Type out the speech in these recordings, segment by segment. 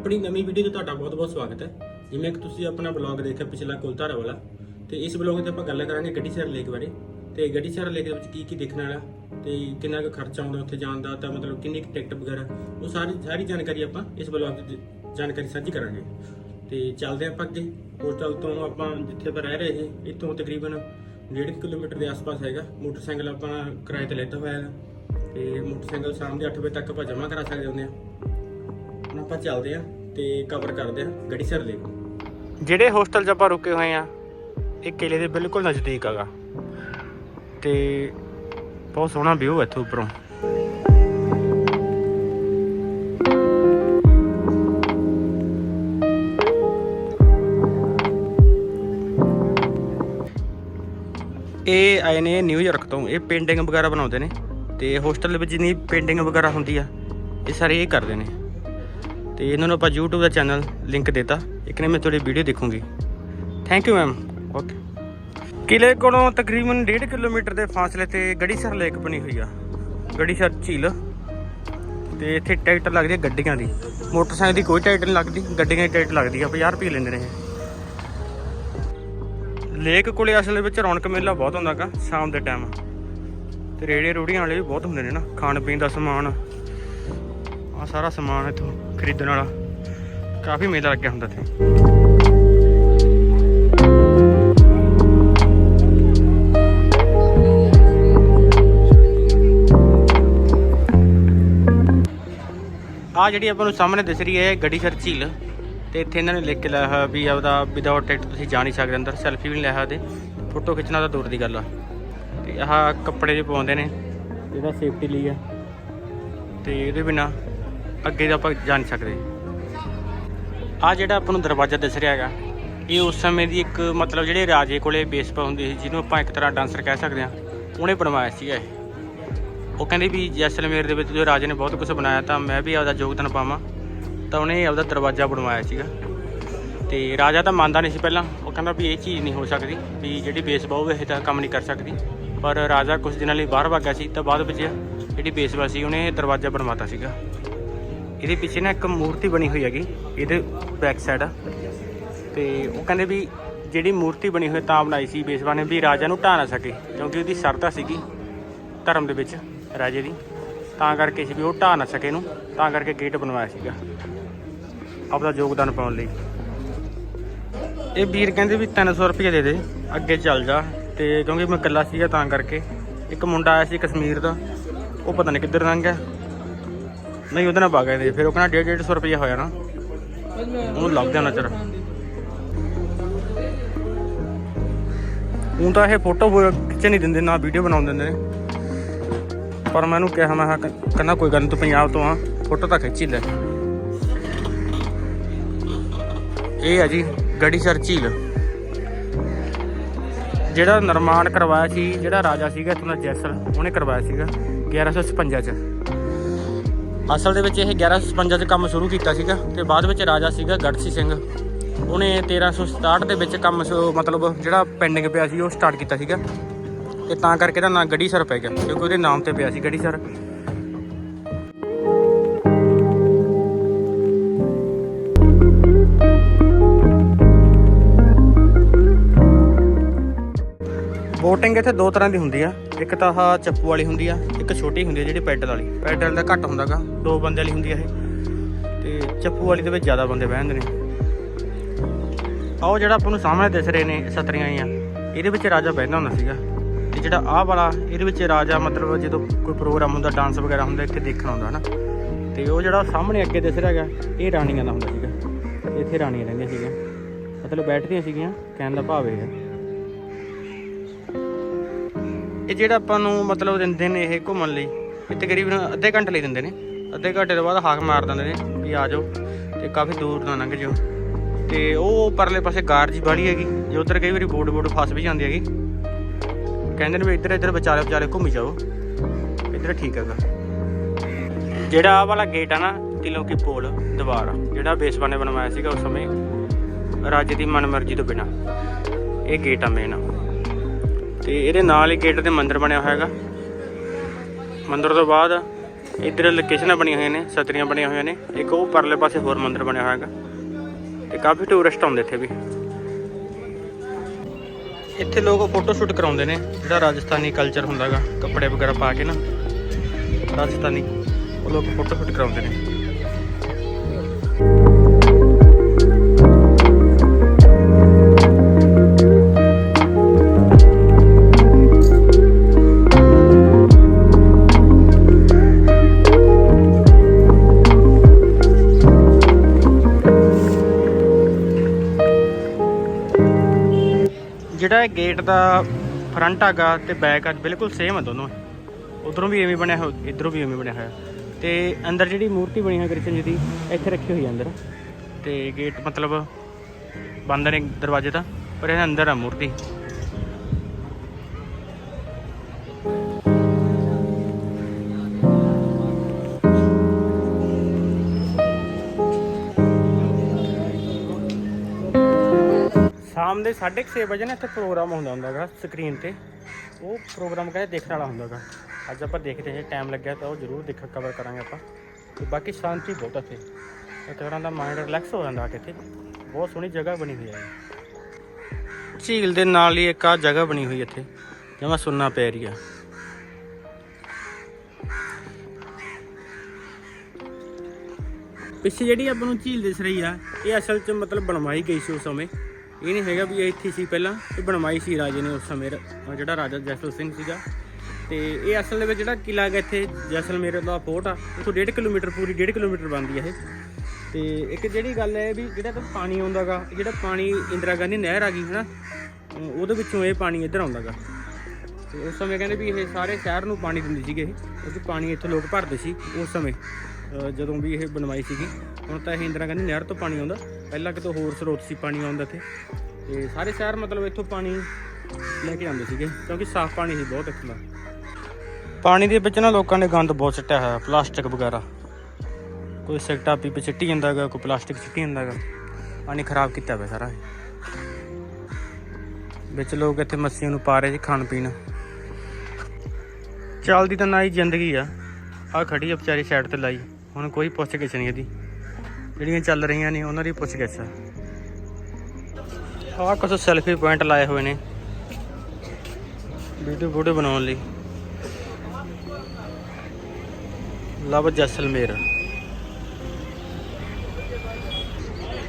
ਆਪਣੀ ਨਵੀਂ ਵੀਡੀਓ ਤੇ ਤੁਹਾਡਾ ਬਹੁਤ-ਬਹੁਤ ਸਵਾਗਤ ਹੈ। ਜਿਵੇਂ ਕਿ ਤੁਸੀਂ ਆਪਣਾ ਬਲੌਗ ਦੇਖਿਆ ਪਿਛਲਾ ਕੁਲਧਾਰਾ ਵਾਲਾ। ਤੇ ਇਸ ਬਲੌਗ ਤੇ ਆਪਾਂ ਗੱਲ ਕਰਾਂਗੇ ਗੱਡੀ ਸ਼ਹਿਰ ਲੇਕ ਬਾਰੇ। ਤੇ ਗੱਡੀ ਸ਼ਹਿਰ ਲੇਕ ਦੇ ਵਿੱਚ ਕੀ ਕੀ ਦੇਖਣ ਵਾਲਾ, ਤੇ ਕਿੰਨਾ ਕੁ ਖਰਚਾ ਆਉਂਦਾ ਉੱਥੇ ਜਾਣ ਦਾ, ਤਾਂ ਮਤਲਬ ਕਿੰਨੀ ਕੁ ਟਿਕਟ ਵਗੈਰਾ, ਉਹ ਸਾਰੀ ਸਾਰੀ ਜਾਣਕਾਰੀ ਆਪਾਂ ਇਸ ਬਲੌਗ ਤੇ ਜਾਣਕਾਰੀ ਸਾਂਝੀ ਕਰਾਂਗੇ। ਤੇ ਚੱਲਦੇ ਆਪਾਂ ਅੱਗੇ। ਹੋਟਲ ਤੋਂ ਆਪਾਂ ਜਿੱਥੇ ਆਪਾਂ ਰਹਿ ਰਹੇ ਸੀ ਇੱਥੋਂ ਤਕਰੀਬਨ 1.5 ਕਿਲੋਮੀਟਰ ਦੇ ਆਸ-ਪਾਸ ਹੈਗਾ। ਮੋਟਰਸਾਈਕਲ ਆਪਾਂ ਕਿਰਾਏ ਤੇ ਲੈਤਾ ਹੋਇਆ ਹੈ। ਤੇ ਮੋਟਰਸਾਈਕਲ ਸ਼ਾਮ ਦੇ 8 ਵਜੇ ਤੱਕ ਆਪਾਂ ਜਮ੍ਹਾਂ ਕਰਾ ਸਕਦੇ ਹੁੰਦੇ ਆ ਆਪਾਂ ਚੱਲਦੇ ਆ ਤੇ ਕਵਰ ਕਰਦੇ ਆ ਗੱਡੀ ਸਰ ਲੇਕ ਜਿਹੜੇ ਹੋਸਟਲ 'ਚ ਆਪਾਂ ਰੁਕੇ ਹੋਏ ਆ ਇਹ ਕਿਲੇ ਦੇ ਬਿਲਕੁਲ ਨਜ਼ਦੀਕ ਹੈਗਾ। ਤੇ ਬਹੁਤ ਸੋਹਣਾ ਵਿਊ ਹੈ ਇੱਥੋਂ ਉੱਪਰੋਂ। ਇਹ ਆਏ ਨੇ ਨਿਊਯਾਰਕ ਤੋਂ। ਇਹ ਪੇਂਟਿੰਗ ਵਗੈਰਾ ਬਣਾਉਂਦੇ ਨੇ। ਤੇ ਹੋਸਟਲ ਵਿੱਚ ਜਿੰਨੀ ਪੇਂਟਿੰਗ ਵਗੈਰਾ ਹੁੰਦੀ ਆ, ਇਹ ਸਾਰੇ ਇਹ ਕਰਦੇ ਨੇ। ਤੇ ਇਹਨਾਂ ਨੂੰ ਆਪਾਂ YouTube ਦਾ ਚੈਨਲ ਲਿੰਕ ਦਿੱਤਾ। ਇੱਕ ਨੇ ਮੈਂ ਤੁਹਾਡੀ ਵੀਡੀਓ ਦੇਖੂੰਗੀ। ਥੈਂਕ ਯੂ ਮੈਮ ਓਕੇ ਕਿਲੇ ਕੋਲੋਂ ਤਕਰੀਬਨ 1.5 ਕਿਲੋਮੀਟਰ ਦੇ ਫਾਸਲੇ ਤੇ ਗੜੀਸਰ ਲੇਕ ਬਣੀ ਹੋਈ ਆ। ਗੜੀਸਰ ਝੀਲ। ਤੇ ਇੱਥੇ ਟਿਕਟ ਲੱਗਦੀ ਹੈ ਗੱਡੀਆਂ ਦੀ। ਮੋਟਰਸਾਈਕਲ ਦੀ ਕੋਈ ਟਿਕਟ ਨਹੀਂ ਲੱਗਦੀ। ਗੱਡੀਆਂ ਦੀ ਟਿਕਟ ਲੱਗਦੀ ਆ 50 ਰੁਪਏ ਲੈਂਦੇ ਨੇ ਲੇਕ ਕੋਲੇ ਅਸਲ ਵਿੱਚ ਰੌਣਕ ਮੇਲਾ ਬਹੁਤ ਹੁੰਦਾ ਗਾ ਸ਼ਾਮ ਦੇ ਟਾਈਮ ਤੇ ਰੇੜੇ ਰੂੜੀਆਂ ਵਾਲੇ ਵੀ ਬਹੁਤ ਹੁੰਦੇ ਨੇ ਨਾ, ਖਾਣ ਪੀਣ ਦਾ ਸਮਾਨ। ਆ ਸਾਰਾ ਸਮਾਨ ਇੱਥੋਂ ਖਰੀਦਣ ਵਾਲਾ। ਕਾਫੀ ਮੇਲਾ ਲੱਗਿਆ ਹੁੰਦਾ ਇੱਥੇ। ਆ ਜਿਹੜੀ ਆਪਾਂ ਨੂੰ ਸਾਹਮਣੇ ਦਿਸ ਰਹੀ ਹੈ ਗੱਡੀ ਸਰ ਝੀਲ। ਤੇ ਇੱਥੇ ਇਹਨਾਂ ਨੇ ਲਿਖ ਕੇ ਲਾਇਆ ਹੋਇਆ ਵੀ ਆਪਦਾ ਵਿਦਆਊਟ ਟਿਕਟ ਤੁਸੀਂ ਜਾ ਨਹੀਂ ਸਕਦੇ ਅੰਦਰ। ਸੈਲਫੀ ਵੀ ਨਹੀਂ ਲੈ ਸਕਦੇ ਫੋਟੋ ਖਿੱਚਣਾ ਤਾਂ ਦੂਰ ਦੀ ਗੱਲ ਆ। ਤੇ ਆਹ ਕੱਪੜੇ ਜਿਹੇ ਪਾਉਂਦੇ ਨੇ, ਇਹਦਾ ਸੇਫਟੀ ਲਈ ਆ। ਤੇ ਇਹਦੇ ਬਿਨਾ ਅੱਗੇ ਤਾਂ ਆਪਾਂ ਜਾ ਨਹੀਂ ਸਕਦੇ। ਆ ਜਿਹੜਾ ਆਪਾਂ ਨੂੰ ਦਰਵਾਜ਼ਾ ਦਿਸ ਰਿਹਾ ਹੈਗਾ, ਇਹ ਉਸ ਸਮੇਂ ਦੀ ਇੱਕ ਮਤਲਬ ਜਿਹੜੇ ਰਾਜੇ ਕੋਲੇ ਬੇਸ ਪਾ ਹੁੰਦੀ ਸੀ, ਜਿਹਨੂੰ ਆਪਾਂ ਇੱਕ ਤਰ੍ਹਾਂ ਡਾਂਸਰ ਕਹਿ ਸਕਦੇ ਹਾਂ, ਉਹਨੇ ਬਣਵਾਇਆ ਸੀਗਾ ਇਹ। ਉਹ ਕਹਿੰਦੇ ਵੀ ਜੈਸਲਮੇਰ ਦੇ ਵਿੱਚ ਜੋ ਰਾਜੇ ਨੇ ਬਹੁਤ ਕੁਝ ਬਣਾਇਆ, ਤਾਂ ਮੈਂ ਵੀ ਆਪਦਾ ਯੋਗਦਾਨ ਪਾਵਾਂ। ਤਾਂ ਉਹਨੇ ਆਪਦਾ ਦਰਵਾਜ਼ਾ ਬਣਵਾਇਆ ਸੀਗਾ। ਤੇ ਰਾਜਾ ਤਾਂ ਮੰਨਦਾ ਨਹੀਂ ਸੀ ਪਹਿਲਾਂ। ਉਹ ਕਹਿੰਦਾ ਵੀ ਇਹ ਚੀਜ਼ ਨਹੀਂ ਹੋ ਸਕਦੀ, ਵੀ ਜਿਹੜੀ ਬੇਸਬਾਲ ਉਹ ਇਹ ਤਾਂ ਕੰਮ ਨਹੀਂ ਕਰ ਸਕਦੀ। ਪਰ ਰਾਜਾ ਕੁਝ ਦਿਨਾਂ ਲਈ ਬਾਹਰ ਭੱਗ ਗਿਆ ਸੀ, ਤਾਂ ਬਾਅਦ ਵਿੱਚ ਜਿਹੜੀ ਬੇਸਬਾਲ ਸੀ, ਉਹਨੇ ਦਰਵਾਜ਼ਾ ਬਣਵਾਤਾ ਸੀਗਾ। ਇਹਦੇ ਪਿੱਛੇ ਨਾ ਇੱਕ ਮੂਰਤੀ ਬਣੀ ਹੋਈ ਹੈਗੀ, ਇਹਦੇ ਬੈਕ ਸਾਈਡ ਤੇ ਉਹ ਕਹਿੰਦੇ ਵੀ ਜਿਹੜੀ ਮੂਰਤੀ ਬਣੀ ਹੋਈ ਤਾਂ ਬਣਾਈ ਸੀ ਬੇਸਵਾ ਨੇ ਵੀ ਰਾਜਾ ਨੂੰ ਢਾਹ ਨਾ ਸਕੇ, ਕਿਉਂਕਿ ਉਹਦੀ ਸਰਦਾ ਸੀਗੀ ਧਰਮ ਦੇ ਵਿੱਚ ਰਾਜੇ ਦੀ। ਤਾਂ ਕਰਕੇ ਸੀ ਵੀ ਉਹ ਢਾਹ ਨਾ ਸਕੇ ਨੂੰ ਤਾਂ ਕਰਕੇ ਗੇਟ ਬਣਵਾਇਆ ਸੀਗਾ। ਆਪਦਾ ਯੋਗਦਾਨ ਪਾਉਣ ਲਈ। ਇਹ ਵੀਰ ਕਹਿੰਦੇ ਵੀ 300 ਰੁਪਏ ਦੇ ਦੇ, ਅੱਗੇ ਚੱਲ ਜਾ। ਤੇ ਕਿਉਂਕਿ ਮੈਂ ਇਕੱਲਾ ਸੀਗਾ ਤਾਂ ਕਰਕੇ, ਇੱਕ ਮੁੰਡਾ ਆਇਆ ਸੀ ਕਸ਼ਮੀਰ ਦਾ, ਉਹ ਪਤਾ ਨਹੀਂ ਕਿੱਧਰ ਲੰਘ ਗਿਆ। ਨਹੀਂ, ਉਹਦੇ ਨਾਲ ਬਾਗਾ ਦੇ। ਫਿਰ ਉਹ ਕਹਿੰਦਾ 1.5 150 ਰੁਪਏ ਹੋਇਆ ਨਾ। ਉਹਨੂੰ ਲੱਗ ਜਾਣਾ ਚਰ। ਹੁਣ ਤਾਂ ਇਹ ਫੋਟੋ ਖਿੱਚ ਨਹੀਂ ਦਿੰਦੇ, ਨਾ ਵੀਡੀਓ ਬਣਾਉਣ ਦਿੰਦੇ ਨੇ। ਪਰ ਮੈਨੂੰ ਕਿਹਾ, ਮੈਂ ਕਿਹਾ, ਕਹਿੰਦਾ ਕੋਈ ਗੱਲ ਨਹੀਂ ਤੂੰ ਪੰਜਾਬ ਤੋਂ ਆ। ਫੋਟੋ ਤਾਂ ਖਿੱਚ ਹੀ ਲੈ। ਇਹ ਆ ਜੀ ਗੜੀਸਰ ਝੀਲ। ਜਿਹੜਾ ਨਿਰਮਾਣ ਕਰਵਾਇਆ ਸੀ, ਜਿਹੜਾ ਰਾਜਾ ਸੀਗਾ, ਇੱਥੋਂ ਦਾ ਜੈਸਲ ਉਹਨੇ ਕਰਵਾਇਆ ਸੀਗਾ 1156 ਚ। ਅਸਲ ਦੇ ਵਿੱਚ ਇਹ 1156 ਚ ਕੰਮ ਸ਼ੁਰੂ ਕੀਤਾ ਸੀਗਾ ਤੇ ਬਾਅਦ ਵਿੱਚ ਰਾਜਾ ਸੀਗਾ ਗੜਸੀ ਸਿੰਘ। ਉਹਨੇ 1367 ਦੇ ਵਿੱਚ ਕੰਮ ਸ਼ੁ- ਮਤਲਬ ਜਿਹੜਾ ਪੈਂਡਿੰਗ ਪਿਆ ਸੀ, ਉਹ ਸਟਾਰਟ ਕੀਤਾ ਸੀਗਾ। ਤੇ ਤਾਂ ਕਰਕੇ ਇਹਦਾ ਨਾਂ ਗੜੀਸਰ ਪੈ ਗਿਆ, ਕਿਉਂਕਿ ਉਹਦੇ ਨਾਮ ਤੇ ਪਿਆ ਸੀ ਗੜੀਸਰ ਬੋਟਿੰਗ ਇੱਥੇ ਦੋ ਤਰ੍ਹਾਂ ਦੀ ਹੁੰਦੀ ਆ। ਇੱਕ ਤਾਂ ਆਹ ਚੱਪੂ ਵਾਲੀ ਹੁੰਦੀ ਆ, ਇੱਕ ਛੋਟੀ ਹੁੰਦੀ ਆ ਜਿਹੜੀ ਪੈਡਲ ਵਾਲੀ। ਪੈਡਲ ਦਾ ਘੱਟ ਹੁੰਦਾਗਾ, ਦੋ ਬੰਦੇ ਵਾਲੀ ਹੁੰਦੀ ਆ ਇਹ। ਤੇ ਚੱਪੂ ਵਾਲੀ ਦੇ ਵਿੱਚ ਜ਼ਿਆਦਾ ਬੰਦੇ ਬਹਿੰਦੇ ਨੇ। ਆਹ ਜਿਹੜਾ ਆਪਾਂ ਨੂੰ ਸਾਹਮਣੇ ਦਿਸ ਰਹੇ ਨੇ ਸਤਰੀਆਂ ਆ ਇਹਦੇ ਵਿੱਚ ਰਾਜਾ ਬਹਿੰਦਾ ਹੁੰਦਾ ਸੀਗਾ। ਤੇ ਜਿਹੜਾ ਆਹ ਵਾਲਾ, ਇਹਦੇ ਵਿੱਚ ਰਾਜਾ ਮਤਲਬ ਜਦੋਂ ਕੋਈ ਪ੍ਰੋਗਰਾਮ ਹੁੰਦਾ, ਡਾਂਸ ਵਗੈਰਾ ਹੁੰਦਾ, ਇੱਥੇ ਦੇਖਣ ਆਉਂਦਾ, ਹਨਾ। ਤੇ ਉਹ ਜਿਹੜਾ ਸਾਹਮਣੇ ਅੱਗੇ ਦਿਸ ਰਿਹਾ ਹੈਗਾ, ਇਹ ਰਾਣੀਆਂ ਦਾ ਹੁੰਦਾ ਸੀਗਾ। ਇੱਥੇ ਰਾਣੀਆਂ ਰਹਿੰਦੀਆਂ ਸੀਗੀਆਂ। ਮਤਲਬ ਬੈਠਦੀਆਂ ਸੀਗੀਆਂ, ਕਹਿਣ ਦਾ ਭਾਵ ਇਹ ਹੈ। ਇਹ ਜਿਹੜਾ ਆਪਾਂ ਨੂੰ ਮਤਲਬ ਦਿੰਦੇ ਨੇ ਇਹ ਘੁੰਮਣ ਲਈ, ਇਹ ਤਕਰੀਬਨ ਅੱਧੇ ਘੰਟੇ ਲਈ ਦਿੰਦੇ ਨੇ। ਅੱਧੇ ਘੰਟੇ ਤੋਂ ਬਾਅਦ ਹਾਕ ਮਾਰ ਦਿੰਦੇ ਨੇ ਵੀ ਆ ਜਾਓ ਤੇ ਕਾਫੀ ਦੂਰ ਨਾ ਲੰਘ ਜਾਓ। ਤੇ ਉਹ ਪਰਲੇ ਪਾਸੇ ਗਾਰ ਜੀ ਬਾੜੀ ਹੈਗੀ, ਜੇ ਉਧਰ ਕਈ ਵਾਰੀ ਬੋਟ ਬੋਟ ਫਸ ਵੀ ਜਾਂਦੀ ਹੈਗੀ। ਕਹਿੰਦੇ ਨੇ ਵੀ ਇੱਧਰ ਇੱਧਰ ਵਿਚਾਲੇ ਵਿਚਾਲੇ ਘੁੰਮੀ ਜਾਓ, ਇੱਧਰ ਠੀਕ ਹੈਗਾ। ਜਿਹੜਾ ਆਹ ਵਾਲਾ ਗੇਟ ਆ ਨਾ ਤਿਲੋਂ ਕੀ ਪੋਲ ਦੀਵਾਰ, ਜਿਹੜਾ ਬੇਸਵਾ ਨੇ ਬਣਵਾਇਆ ਸੀਗਾ ਉਸ ਸਮੇਂ, ਰਾਜੇ ਦੀ ਮਨਮਰਜ਼ੀ ਤੋਂ ਬਿਨਾ। ਇਹ ਗੇਟ ਆ ਮੇਨ ਤੇ ਇਹਦੇ ਨਾਲ ਹੀ ਗੇਟ ਤੇ ਮੰਦਿਰ ਬਣਿਆ ਹੋਇਆ ਹੈਗਾ। ਮੰਦਿਰ ਤੋਂ ਬਾਅਦ ਇੱਧਰ ਲੋਕੇਸ਼ਨਾਂ ਬਣੀਆਂ ਹੋਈਆਂ ਨੇ ਸਤਰੀਆਂ ਬਣੀਆਂ ਹੋਈਆਂ ਨੇ। ਇੱਕ ਉਹ ਪਰਲੇ ਪਾਸੇ ਹੋਰ ਮੰਦਿਰ ਬਣਿਆ ਹੋਇਆ ਹੈਗਾ। ਤੇ ਕਾਫੀ ਟੂਰਿਸਟ ਆਉਂਦੇ ਇੱਥੇ ਵੀ। ਇੱਥੇ ਲੋਕ ਫੋਟੋ ਸ਼ੂਟ ਕਰਾਉਂਦੇ ਨੇ, ਜਿਹੜਾ ਰਾਜਸਥਾਨੀ ਕਲਚਰ ਹੁੰਦਾਗਾ ਕੱਪੜੇ ਵਗੈਰਾ ਪਾ ਕੇ ਨਾ, ਰਾਜਸਥਾਨੀ, ਉਹ ਲੋਕ ਫੋਟੋ ਸ਼ੂਟ ਕਰਾਉਂਦੇ ਨੇ। ਗੇਟ ਦਾ ਫਰੰਟ ਹੈਗਾ ਤੇ ਬੈਕ ਆ, ਬਿਲਕੁਲ ਸੇਮ ਆ ਦੋਨੋਂ। ਉਧਰੋਂ ਵੀ ਐਵੇਂ ਬਣਿਆ ਹੋਇਆ, ਇਧਰੋਂ ਵੀ ਐਵੇਂ ਬਣਿਆ ਹੋਇਆ। ਤੇ ਅੰਦਰ ਜਿਹੜੀ ਮੂਰਤੀ ਬਣੀ ਹੋਈ ਕ੍ਰਿਸ਼ਨ ਜੀ ਦੀ, ਇੱਥੇ ਰੱਖੀ ਹੋਈ ਆ ਅੰਦਰ। ਤੇ ਗੇਟ ਮਤਲਬ ਬੰਦ ਨੇ ਦਰਵਾਜ਼ੇ ਦਾ, ਪਰ ਇਹ ਅੰਦਰ ਆ ਮੂਰਤੀ। ਸ਼ਾਮ ਦੇ 6:30 ਵਜੇ ਨਾ ਇੱਥੇ ਪ੍ਰੋਗਰਾਮ ਹੁੰਦਾ ਹੁੰਦਾਗਾ ਸਕਰੀਨ ਤੇ। ਉਹ ਪ੍ਰੋਗਰਾਮ ਕਹਿੰਦੇ ਦੇਖਣ ਵਾਲਾ ਹੁੰਦਾਗਾ। ਅੱਜ ਆਪਾਂ ਦੇਖਦੇ ਹਾਂ ਟਾਈਮ ਲੱਗਿਆ ਤਾਂ ਉਹ ਜ਼ਰੂਰ ਦੇਖ ਕਵਰ ਕਰਾਂਗੇ ਆਪਾਂ। ਤੇ ਬਾਕੀ ਸ਼ਾਂਤੀ ਬਹੁਤ ਇੱਥੇ। ਇੱਕ ਤਰ੍ਹਾਂ ਦਾ ਮਾਈਂਡ ਰਿਲੈਕਸ ਹੋ ਜਾਂਦਾ ਇੱਥੇ। ਬਹੁਤ ਸੋਹਣੀ ਜਗ੍ਹਾ ਬਣੀ ਹੋਈ ਹੈ ਝੀਲ ਦੇ ਨਾਲ ਹੀ ਇੱਕ ਆ ਜਗ੍ਹਾ ਬਣੀ ਹੋਈ ਇੱਥੇ। ਜਿਵੇਂ ਸੁਣਨਾ ਪੈ ਰਹੀ ਆ ਪਿੱਛੇ ਜਿਹੜੀ ਆਪਾਂ ਨੂੰ ਝੀਲ ਦਿਸ ਰਹੀ ਆ, ਇਹ ਅਸਲ 'ਚ ਮਤਲਬ ਬਣਵਾਈ ਗਈ ਸੀ ਉਸ ਸਮੇਂ। ਇਹ ਨਹੀਂ ਹੈਗਾ ਵੀ ਇਹ ਇੱਥੇ ਸੀ ਪਹਿਲਾਂ, ਇਹ ਬਣਵਾਈ ਸੀ ਰਾਜੇ ਨੇ ਉਸ ਸਮੇਂ ਜਿਹੜਾ ਰਾਜਾ ਜੈਸਲ ਸਿੰਘ ਸੀਗਾ। ਤੇ ਇਹ ਅਸਲ ਦੇ ਵਿੱਚ ਜਿਹੜਾ ਕਿਲਾ ਹੈਗਾ ਇੱਥੇ ਜੈਸਲਮੇਰ ਦਾ ਫੋਰਟ ਆ ਉਥੋਂ 1.5 ਕਿਲੋਮੀਟਰ, ਪੂਰੀ 1.5 ਕਿਲੋਮੀਟਰ ਬਣਦੀ ਹੈ ਇਹ। ਤੇ ਇੱਕ ਜਿਹੜੀ ਗੱਲ ਹੈ ਵੀ ਜਿਹੜਾ ਤਾਂ ਪਾਣੀ ਆਉਂਦਾਗਾ ਜਿਹੜਾ ਪਾਣੀ ਇੰਦਰਾ ਗਾਂਧੀ ਨਹਿਰ ਆ ਗਈ ਹੈ ਨਾ ਉਹਦੇ ਵਿੱਚੋਂ ਇਹ ਪਾਣੀ ਇੱਧਰ ਆਉਂਦਾਗਾ ਤੇ ਉਸ ਸਮੇਂ ਕਹਿੰਦੇ ਵੀ ਇਹ ਸਾਰੇ ਸ਼ਹਿਰ ਨੂੰ ਪਾਣੀ ਦਿੰਦੀ ਸੀਗੇ ਇਹ। ਉਸ ਪਾਣੀ ਇੱਥੇ ਲੋਕ ਭਰਦੇ ਸੀ ਉਸ ਸਮੇਂ ਜਦੋਂ ਵੀ ਇਹ ਬਣਵਾਈ ਸੀਗੀ। ਹੁਣ ਤਾਂ ਇਹ ਇੰਦਰਾ ਗਾਂਧੀ ਨਹਿਰ ਤੋਂ ਪਾਣੀ ਆਉਂਦਾ। ਪਹਿਲਾਂ ਕਿਤੋਂ ਹੋਰ ਸਰੋਤ ਸੀ ਪਾਣੀ ਆਉਂਦਾ ਇੱਥੇ। ਤੇ ਸਾਰੇ ਸ਼ਹਿਰ ਮਤਲਬ ਇੱਥੋਂ ਪਾਣੀ ਲੈ ਕੇ ਆਉਂਦੇ ਸੀਗੇ, ਕਿਉਂਕਿ ਸਾਫ਼ ਪਾਣੀ ਸੀ ਬਹੁਤ ਇੱਥੋਂ ਦਾ। ਪਾਣੀ ਦੇ ਵਿੱਚ ਨਾ ਲੋਕਾਂ ਨੇ ਗੰਦ ਬਹੁਤ ਸਿੱਟਿਆ ਹੋਇਆ, ਪਲਾਸਟਿਕ ਵਗੈਰਾ। ਕੋਈ ਸਿਗਟਾ ਪੀਪੇ ਸਿੱਟੀ ਜਾਂਦਾਗਾ ਕੋਈ ਪਲਾਸਟਿਕ ਸਿੱਟੀ ਜਾਂਦਾਗਾ ਪਾਣੀ ਖਰਾਬ ਕੀਤਾ ਹੋਇਆ ਸਾਰਾ ਵਿੱਚ ਲੋਕ ਇੱਥੇ ਮੱਛੀਆਂ ਨੂੰ ਪਾ ਰਹੇ ਸੀ ਖਾਣ ਪੀਣ। ਚੱਲਦੀ ਤਾਂ ਨਾ ਹੀ ਜ਼ਿੰਦਗੀ ਆ। ਆ ਖੜੀ ਆ ਵਿਚਾਰੀ ਸਾਈਡ ਤੇ ਲਾਈ। ਹੁਣ ਕੋਈ ਪੁੱਛ ਗਿੱਛ ਨਹੀਂ ਇਹਦੀ। ਜਿਹੜੀਆਂ ਚੱਲ ਰਹੀਆਂ ਨੇ, ਉਹਨਾਂ ਦੀ ਪੁੱਛ ਗਿੱਛ ਆ। ਆਹ ਕੁਛ ਸੈਲਫੀ ਪੁਆਇੰਟ ਲਾਏ ਹੋਏ ਨੇ। ਵੀਡੀਓ ਵੀਡੀਓ ਬਣਾਉਣ ਲਈ। ਲਵ ਜੈਸਲਮੇਰ।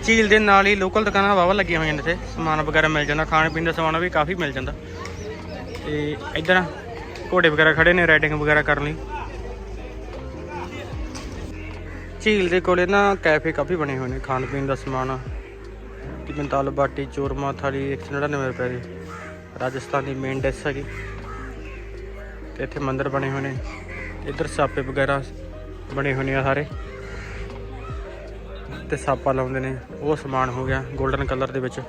ਝੀਲ ਦੇ ਨਾਲ ਹੀ ਲੋਕਲ ਦੁਕਾਨਾਂ ਵਾਵਾ ਲੱਗੀਆਂ ਹੋਈਆਂ ਨੇ ਇੱਥੇ। ਸਮਾਨ ਵਗੈਰਾ ਮਿਲ ਜਾਂਦਾ ਖਾਣ ਪੀਣ ਦਾ ਸਮਾਨ ਵੀ ਕਾਫੀ ਮਿਲ ਜਾਂਦਾ। ਤੇ ਇੱਧਰ ਘੋੜੇ ਵਗੈਰਾ ਖੜੇ ਨੇ ਰਾਈਡਿੰਗ ਵਗੈਰਾ ਕਰਨ ਲਈ। ਝੀਲ ਦੇ ਕੋਲੇ ਨਾ ਕੈਫੇ ਕਾਫੀ ਬਣੇ ਹੋਏ ਨੇ, ਖਾਣ ਪੀਣ ਦਾ ਸਮਾਨ। ਜਿਵੇਂ ਦਾਲ ਬਾਟੀ ਚੂਰਮਾ ਥਾਲੀ 199 ਰੁਪਏ ਦੀ। ਰਾਜਸਥਾਨ ਦੀ ਮੇਨ ਡਿਸ਼ ਹੈਗੀ। ਤੇ ਇੱਥੇ ਮੰਦਰ ਬਣੇ ਹੋਏ ਨੇ। ਇੱਧਰ ਸਾਪੇ ਵਗੈਰਾ ਬਣੇ ਹੋਏ ਨੇ ਸਾਰੇ। ਤੇ ਸਾਪਾ ਲਾਉਂਦੇ ਨੇ। ਉਹ ਸਮਾਨ ਹੋ ਗਿਆ 골ਡਨ ਕਲਰ ਦੇ ਵਿੱਚ।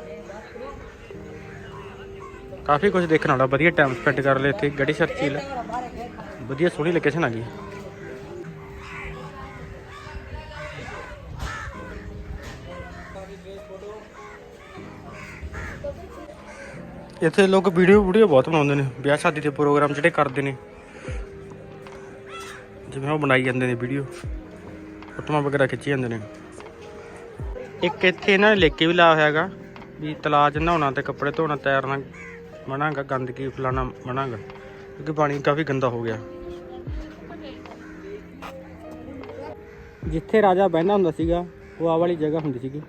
ਕਾਫੀ ਕੁਝ ਦੇਖਣ ਵਾਲਾ ਵਧੀਆ ਟਾਈਮ ਸਪੈਂਡ ਕਰ ਲਿਆ ਇੱਥੇ, ਗੜੀ ਸਰ ਝੀਲ ਵਧੀਆ ਸੋਹਣੀ ਲੋਕੇਸ਼ਨ ਆ ਗਈ। ਇੱਥੇ ਲੋਕ ਵੀਡੀਓ ਵੀਡੀਓ ਬਹੁਤ ਬਣਾਉਂਦੇ ਨੇ, ਵਿਆਹ ਸ਼ਾਦੀ ਦੇ ਪ੍ਰੋਗਰਾਮ ਜਿਹੜੇ ਕਰਦੇ ਨੇ। ਜਿਵੇਂ ਉਹ ਬਣਾਈ ਜਾਂਦੇ ਨੇ ਵੀਡੀਓ ਫੋਟੋਆਂ ਵਗੈਰਾ ਖਿੱਚੀ ਜਾਂਦੇ ਨੇ। ਇੱਕ ਇੱਥੇ ਇਹਨਾਂ ਨੇ ਲਿਖ ਕੇ ਵੀ ਲਾਇਆ ਹੋਇਆ ਹੈਗਾ, ਵੀ ਤਲਾਅ 'ਚ ਨਹਾਉਣਾ ਤੇ ਕੱਪੜੇ ਧੋਣਾ, ਤੈਰਨਾ। ਮਨਾਂਗਾ, ਗੰਦਗੀ ਫਲਾਣਾ ਮਨਾਂਗਾ। ਕਿਉਂਕਿ ਪਾਣੀ ਕਾਫੀ ਗੰਦਾ ਹੋ ਗਿਆ। ਜਿੱਥੇ ਰਾਜਾ ਬਹਿੰਦਾ ਹੁੰਦਾ ਸੀਗਾ, ਉਹ ਆ ਵਾਲੀ ਜਗ੍ਹਾ ਹੁੰਦੀ ਸੀਗੀ।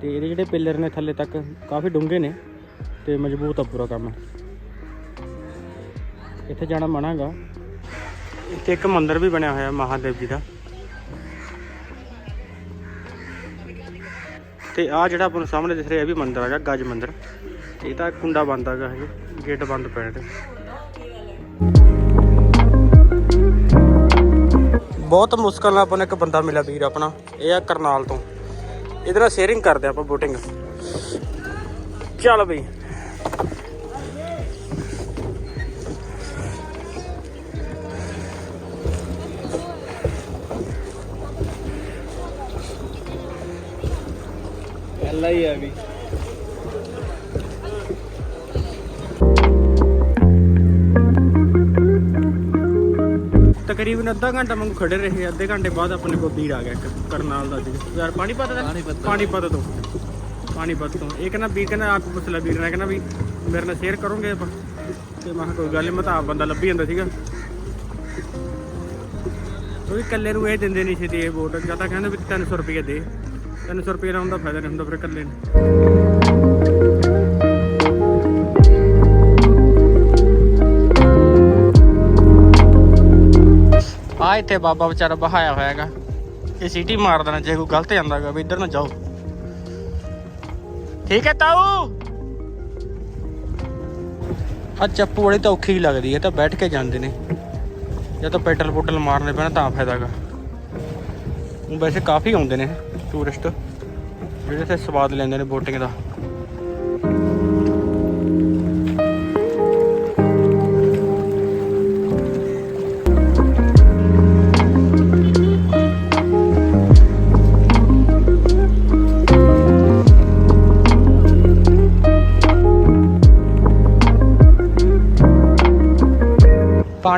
ਤੇ ਇਹਦੇ ਜਿਹੜੇ ਪਿੱਲਰ ਨੇ ਥੱਲੇ ਤੱਕ, ਕਾਫੀ ਡੂੰਘੇ ਨੇ ਤੇ ਮਜ਼ਬੂਤ ਆ ਪੂਰਾ ਕੰਮ। ਇੱਥੇ ਜਾਣਾ ਮਨਾਂਗਾ। ਇੱਥੇ ਇੱਕ ਮੰਦਿਰ ਵੀ ਬਣਿਆ ਹੋਇਆ ਮਹਾਦੇਵ ਜੀ ਦਾ। ਤੇ ਆ ਜਿਹੜਾ ਆਪਾਂ ਨੂੰ ਸਾਹਮਣੇ ਦਿਖ ਰਿਹਾ, ਇਹ ਵੀ ਮੰਦਿਰ ਹੈਗਾ, ਗੱਜ ਮੰਦਿਰ। ਇਹ ਤਾਂ ਕੁੰਡਾ ਬੰਦ ਹੈਗਾ ਹਜੇ ਗੇਟ ਬੰਦ ਪੈਣ ਨੇ। ਬਹੁਤ ਮੁਸ਼ਕਲ ਨਾਲ ਆਪਾਂ ਨੂੰ ਇੱਕ ਬੰਦਾ ਮਿਲਿਆ ਵੀਰ ਆਪਣਾ, ਇਹ ਆ ਕਰਨਾਲ ਤੋਂ। ਇਹਦੇ ਨਾਲ ਸ਼ੇਅਰਿੰਗ ਕਰਦੇ ਆਪਾਂ ਬੋਟਿੰਗ ਚੱਲ ਬਈ। ਪਹਿਲਾ ਹੀ ਆ ਵੀ ਤਕਰੀਬਨ ਅੱਧਾ ਘੰਟਾ ਵਾਂਗੂ ਖੜੇ ਰਹੇ ਅੱਧੇ ਘੰਟੇ ਬਾਅਦ ਆਪਣੇ ਕੋਲ ਵੀਰ ਆ ਗਿਆ ਇੱਕ ਕਰਨਾਲ ਦਾ ਸੀ। ਯਾਰ ਪਾਣੀ ਪਤਾ ਪਾਣੀਪਤ ਤੋਂ। ਪਾਣੀ ਪਤਾ ਤੋਂ। ਪਾਣੀ ਪਤਾ ਤੋਂ। ਇਹ ਕਹਿੰਦਾ ਵੀਰ ਕਹਿੰਦਾ ਆਪ ਪੁੱਛ ਲੈ ਵੀਰ ਨੇ ਕਹਿੰਦਾ ਵੀ ਮੇਰੇ ਨਾਲ ਸ਼ੇਅਰ ਕਰੋਗੇ ਆਪਾਂ। ਤੇ ਮੈਂ ਕਿਹਾ ਕੋਈ ਗੱਲ ਨਹੀਂ ਮੈਂ ਤਾਂ ਆਪ ਬੰਦਾ ਲੱਭੀ ਜਾਂਦਾ ਸੀਗਾ। ਉਹ ਵੀ ਇਕੱਲੇ ਨੂੰ ਇਹ ਦਿੰਦੇ ਨਹੀਂ ਸੀ ਤੇ ਇਹ ਵੋਟ। ਜਾਂ ਤਾਂ ਕਹਿੰਦੇ ਵੀ 300 ਰੁਪਏ ਦੇ। 300 ਰੁਪਏ ਦਾ ਹੁੰਦਾ ਫਾਇਦਾ ਨਹੀਂ ਹੁੰਦਾ ਫਿਰ ਇਕੱਲੇ ਨੂੰ। ਆ ਇੱਥੇ ਬਾਬਾ ਵਿਚਾਰਾ ਬਹਾਇਆ ਹੋਇਆ ਹੈਗਾ ਇਹ ਸੀਟੀ ਮਾਰ ਦੇਣਾ ਜੇ ਕੋਈ ਗਲਤ ਜਾਂਦਾਗਾ ਵੀ ਇੱਧਰ ਨਾ ਜਾਓ। ਠੀਕ ਹੈ ਤਾਊ? ਆ ਚੱਪੂ ਵਾਲੀ ਤਾਂ ਔਖੀ ਹੀ ਲੱਗਦੀ ਹੈ ਤਾਂ ਬੈਠ ਕੇ ਜਾਂਦੇ ਨੇ। ਜਾਂ ਤਾਂ ਪੈਟਲ ਪੁੱਟਲ ਮਾਰਨੇ ਪੈਣਾ ਤਾਂ ਫਾਇਦਾਗਾ ਵੈਸੇ ਕਾਫੀ ਆਉਂਦੇ ਨੇ ਟੂਰਿਸਟ ਜਿਹੜੇ ਇੱਥੇ ਸਵਾਦ ਲੈਂਦੇ ਨੇ ਬੋਟਿੰਗ ਦਾ।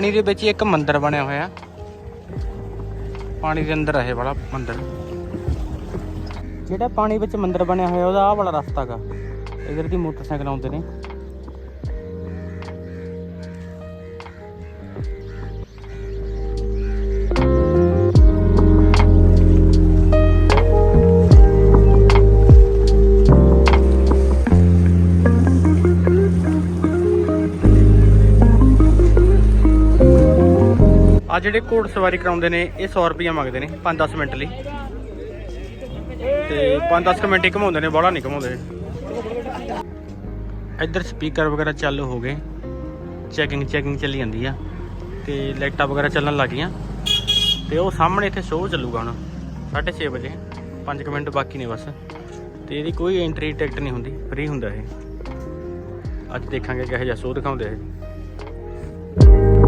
ਪਾਣੀ ਦੇ ਵਿੱਚ ਇੱਕ ਮੰਦਿਰ ਬਣਿਆ ਹੋਇਆ। ਪਾਣੀ ਦੇ ਅੰਦਰ ਹੈ ਵਾਲਾ ਮੰਦਿਰ। ਜਿਹੜਾ ਪਾਣੀ ਵਿੱਚ ਮੰਦਿਰ ਬਣਿਆ ਹੋਇਆ, ਉਹਦਾ ਆਹ ਵਾਲਾ ਰਸਤਾ ਗਾ। ਇਧਰ ਦੀ ਮੋਟਰਸਾਈਕਲ ਆਉਂਦੇ ਨੇ। ਆ ਜਿਹੜੇ ਘੋੜ ਸਵਾਰੀ ਕਰਾਉਂਦੇ ਨੇ, ਇਹ 100 ਰੁਪਏ ਮੰਗਦੇ ਨੇ 5-10 ਮਿੰਟ ਲਈ। ਤੇ 5-10 ਮਿੰਟ ਹੀ ਘਮਾਉਂਦੇ ਨੇ, ਬਾਹਲਾ ਨਹੀਂ ਘਮਾਉਂਦੇ। ਇੱਧਰ ਸਪੀਕਰ ਵਗੈਰਾ ਚਾਲੂ ਹੋ ਗਏ। ਚੈਕਿੰਗ ਚੈਕਿੰਗ ਚੱਲੀ ਜਾਂਦੀ ਆ। ਤੇ ਲਾਈਟਾਂ ਵਗੈਰਾ ਚੱਲਣ ਲੱਗ ਗਈਆਂ। ਤੇ ਉਹ ਸਾਹਮਣੇ ਇੱਥੇ ਸ਼ੋਅ ਚੱਲੂਗਾ ਹੁਣ 6:30 ਵਜੇ। 5 ਮਿੰਟ ਬਾਕੀ ਨੇ ਬਸ। ਤੇ ਇਹਦੀ ਕੋਈ ਐਂਟਰੀ ਟਿਕਟ ਨਹੀਂ ਹੁੰਦੀ ਫ੍ਰੀ ਹੁੰਦਾ ਇਹ। ਅੱਜ ਦੇਖਾਂਗੇ ਕਿਹੋ ਜਿਹਾ ਸ਼ੋਅ ਦਿਖਾਉਂਦੇ ਇਹ।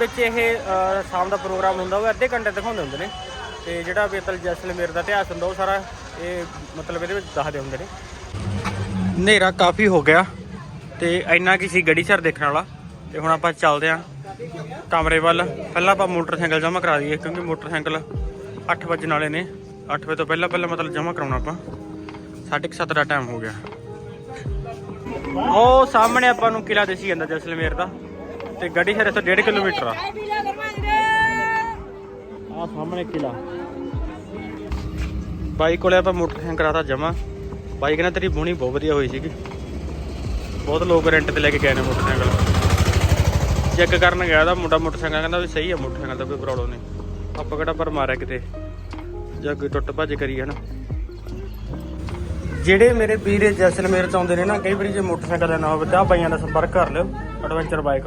ਵਿੱਚ ਇਹ ਅ, ਸ਼ਾਮ ਦਾ ਪ੍ਰੋਗਰਾਮ ਹੁੰਦਾ ਉਹ ਅੱਧੇ ਘੰਟੇ ਦਿਖਾਉਂਦੇ ਹੁੰਦੇ ਨੇ। ਤੇ ਜਿਹੜਾ ਬੇਤਲ ਜੈਸਲਮੇਰ ਦਾ ਇਤਿਹਾਸ ਹੁੰਦਾ ਉਹ ਸਾਰਾ ਇਹ ਮਤਲਬ ਇਹਦੇ ਵਿੱਚ ਦੱਸਦੇ ਹੁੰਦੇ ਨੇ। ਹਨੇਰਾ ਕਾਫੀ ਹੋ ਗਿਆ ਤੇ ਇੰਨਾ ਕੀ ਸੀ ਗੜੀ ਸਰ ਦੇਖਣ ਵਾਲਾ। ਤੇ ਹੁਣ ਆਪਾਂ ਚੱਲਦੇ ਆਂ ਕਮਰੇ ਵੱਲ। ਪਹਿਲਾਂ ਆਪਾਂ ਮੋਟਰਸਾਈਕਲ ਜਮ੍ਹਾਂ ਕਰਾ ਦਈਏ ਕਿਉਂਕਿ ਮੋਟਰਸਾਈਕਲ 8 ਵਜੇ ਵਾਲੇ ਨੇ। 8 ਵਜੇ ਤੋਂ ਪਹਿਲਾਂ ਪਹਿਲਾਂ ਮਤਲਬ ਜਮ੍ਹਾਂ ਕਰਾਉਣਾ ਆਪਾਂ। 7:30 ਦਾ ਟਾਈਮ ਹੋ ਗਿਆ। ਉਹ ਸਾਹਮਣੇ ਆਪਾਂ ਨੂੰ ਕਿਲਾ ਦਿਸੀ ਜਾਂਦਾ ਜੈਸਲਮੇਰ ਦਾ। ਤੇ ਗੱਡੀ ਸ਼ਹਿਰ ਤੋਂ 1.5 ਕਿਲੋਮੀਟਰ ਆ। ਆ ਸਾਹਮਣੇ ਕਿਲਾ। ਬਾਈ ਕੋਲੇ ਆਪਾਂ ਮੋਟਰਸਾਈਕਲ ਕਰਾਤਾ ਜਮਾ। ਬਾਈ ਕਹਿੰਦਾ ਤੇਰੀ ਬੋਣੀ ਬਹੁਤ ਵਧੀਆ ਹੋਈ ਸੀਗੀ। ਬਹੁਤ ਲੋਕ ਰੈਂਟ ਤੇ ਲੈ ਕੇ ਗਏ ਨੇ ਮੋਟਰਸਾਈਕਲ। ਚੈੱਕ ਕਰਨ ਗਿਆ ਦਾ ਮੁੰਡਾ ਮੋਟਰਸਾਈਕਲ ਕਹਿੰਦਾ ਵੀ ਸਹੀ ਹੈ ਮੋਟਰਸਾਈਕਲ ਦਾ ਕੋਈ ਪ੍ਰੋਬਲਮ ਨਹੀਂ। ਆਪਾਂ ਕਿਹੜਾ ਪਰ ਮਾਰਿਆ ਕਿਤੇ। ਜਾਂ ਕੋਈ ਟੁੱਟ ਭੱਜ ਕਰੀ ਹਨਾ। ਜਿਹੜੇ ਮੇਰੇ ਵੀਰ ਜੈਸਲਮੇਰ ਚ ਆਉਂਦੇ ਨੇ ਨਾ ਕਈ ਵਾਰੀ ਜੇ ਮੋਟਰਸਾਈਕਲ ਲੈਣਾ ਹੋਵੇ ਤਾਂ ਬਾਈਆਂ ਦਾ ਸੰਪਰਕ ਕਰ ਲਿਓ ਐਡਵੈਂਚਰ ਬਾਈਕ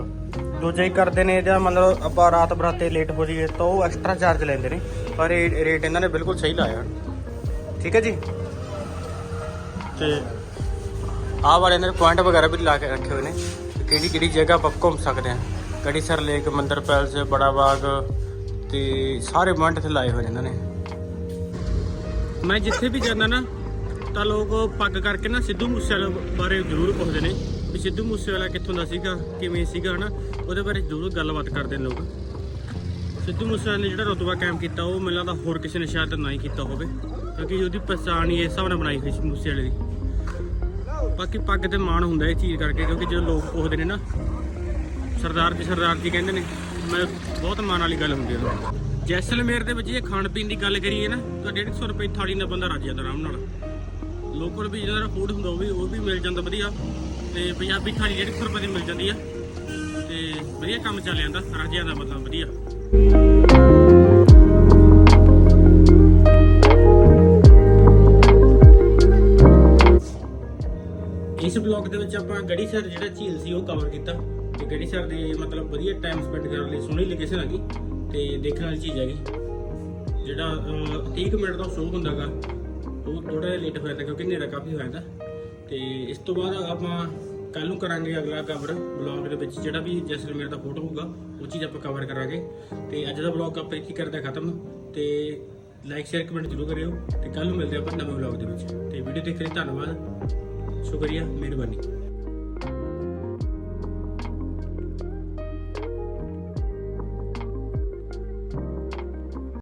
ਦੂਜੇ ਹੀ ਕਰਦੇ ਨੇ ਜਾਂ ਮਤਲਬ ਆਪਾਂ ਰਾਤ ਬਰਾਤੇ ਲੇਟ ਹੋ ਜਾਈਏ ਤਾਂ ਉਹ ਐਕਸਟਰਾ ਚਾਰਜ ਲੈਂਦੇ ਨੇ। ਪਰ ਇਹ ਰੇਟ ਇਹਨਾਂ ਨੇ ਬਿਲਕੁਲ ਸਹੀ ਲਾਇਆ। ਠੀਕ ਹੈ ਜੀ? ਤੇ ਆਹ ਵਾਲੇ ਇਹਨਾਂ ਨੇ ਪੁਆਇੰਟ ਵਗੈਰਾ ਵੀ ਲਾ ਕੇ ਰੱਖੇ ਹੋਏ ਨੇ ਕਿਹੜੀ ਕਿਹੜੀ ਜਗ੍ਹਾ ਆਪਾਂ ਘੁੰਮ ਸਕਦੇ ਹਾਂ। ਗੜੀਸਰ ਲੇਕ ਮੰਦਰ ਪੈਲਸ ਬੜਾ ਬਾਗ ਤੇ ਸਾਰੇ ਪੁਆਇੰਟ ਇੱਥੇ ਲਾਏ ਹੋਏ ਨੇ ਇਹਨਾਂ ਨੇ। ਮੈਂ ਜਿੱਥੇ ਵੀ ਜਾਂਦਾ ਨਾ ਤਾਂ ਲੋਕ ਪੱਗ ਕਰਕੇ ਨਾ ਸਿੱਧੂ ਮੂਸੇਵਾਲੇ ਬਾਰੇ ਜ਼ਰੂਰ ਪੁੱਛਦੇ ਨੇ। ਵੀ ਸਿੱਧੂ ਮੂਸੇਵਾਲਾ ਕਿੱਥੋਂ ਦਾ ਸੀਗਾ, ਕਿਵੇਂ ਸੀਗਾ ਹਨਾ, ਉਹਦੇ ਬਾਰੇ ਜ਼ਰੂਰ ਗੱਲਬਾਤ ਕਰਦੇ ਨੇ ਲੋਕ। ਸਿੱਧੂ ਮੂਸੇਵਾਲੇ ਨੇ ਜਿਹੜਾ ਰਤਬਾ ਕਾਇਮ ਕੀਤਾ, ਉਹ ਮੈਨੂੰ ਲੱਗਦਾ ਹੋਰ ਕਿਸੇ ਨੇ ਸ਼ਾਇਦ ਨਾ ਹੀ ਕੀਤਾ ਹੋਵੇ, ਕਿਉਂਕਿ ਉਹਦੀ ਪਛਾਣ ਹੀ ਇਸ ਹਿਸਾਬ ਨਾਲ ਬਣਾਈ ਹੋਈ ਸੀ ਮੂਸੇਵਾਲੇ ਦੀ। ਬਾਕੀ ਪੱਗ ਤੇ ਮਾਣ ਹੁੰਦਾ ਇਹ ਚੀਜ਼ ਕਰਕੇ, ਕਿਉਂਕਿ ਜਦੋਂ ਲੋਕ ਪੁੱਛਦੇ ਨੇ ਨਾ, ਸਰਦਾਰ ਜੀ ਸਰਦਾਰ ਜੀ ਕਹਿੰਦੇ ਨੇ, ਮੈਂ ਬਹੁਤ ਮਾਣ ਵਾਲੀ ਗੱਲ ਹੁੰਦੀ ਹੈ ਜੈਸਲਮੇਰ ਦੇ ਵਿੱਚ ਜੇ ਖਾਣ ਪੀਣ ਦੀ ਗੱਲ ਕਰੀਏ ਨਾ, ਤਾਂ 150 ਰੁਪਏ ਥਾਲੀ ਨਾਲ ਬੰਦਾ ਰੱਜ ਜਾਂਦਾ ਆਰਾਮ ਨਾਲ। ਲੋਕਲ ਵੀ ਜਿਹੜਾ ਫੂਡ ਹੁੰਦਾ, ਉਹ ਵੀ ਉਹ ਵੀ ਮਿਲ ਜਾਂਦਾ ਵਧੀਆ। ਤੇ ਪੰਜਾਬੀ ਥਾਲੀ 150 ਰੁਪਏ ਦੀ ਮਿਲ ਜਾਂਦੀ ਆ। ਤੇ ਵਧੀਆ ਕੰਮ ਚੱਲ ਜਾਂਦਾ ਰਾਜਿਆਂ ਦਾ ਮਤਲਬ ਵਧੀਆ। ਇਸ ਬਲੌਗ ਦੇ ਵਿੱਚ ਆਪਾਂ ਗੜੀਸਰ ਜਿਹੜਾ ਝੀਲ ਸੀ ਉਹ ਕਵਰ ਕੀਤਾ। ਤੇ ਗੜੀਸਰ ਦੇ ਮਤਲਬ ਵਧੀਆ ਟਾਈਮ ਸਪੈਂਡ ਕਰਨ ਲਈ ਸੋਹਣੀ ਲੋਕੇਸ਼ਨ ਹੈਗੀ ਤੇ ਦੇਖਣ ਵਾਲੀ ਚੀਜ਼ ਹੈਗੀ। ਜਿਹੜਾ ਅਹ, 30 ਮਿੰਟ ਦਾ ਸ਼ੋਅ ਹੁੰਦਾਗਾ ਉਹ ਥੋੜਾ ਜਿਹਾ ਲੇਟ ਹੋਇਆ ਤਾਂ ਕਿਉਂਕਿ ਹਨੇਰਾ ਕਾਫੀ ਹੋਇਆ ਤਾਂ। ਤੇ ਇਸ ਤੋਂ ਬਾਅਦ ਆਪਾਂ ਕੱਲ ਨੂੰ ਕਰਾਂਗੇ ਅਗਲਾ ਕਵਰ ਬਲੌਗ ਦੇ ਵਿੱਚ, ਜਿਹੜਾ ਵੀ ਜੈਸਲਮੇਰ ਦਾ ਫੋਟੋ ਹੋਊਗਾ, ਉਹ ਚੀਜ਼ ਆਪਾਂ ਕਵਰ ਕਰਾਂਗੇ। ਤੇ ਅੱਜ ਦਾ ਬਲੌਗ ਆਪਾਂ ਇੱਥੇ ਕਰਦੇ ਖਤਮ। ਤੇ ਲਾਈਕ ਸ਼ੇਅਰ ਕਮੈਂਟ ਜ਼ਰੂਰ ਕਰਿਓ। ਤੇ ਕੱਲ ਨੂੰ ਮਿਲਦੇ ਆਪਾਂ ਨਵੇਂ ਬਲੌਗ ਦੇ ਵਿੱਚ। ਤੇ ਵੀਡੀਓ ਦੇਖਣ ਲਈ ਧੰਨਵਾਦ। ਸ਼ੁਕਰੀਆ, ਮਿਹਰਬਾਨੀ।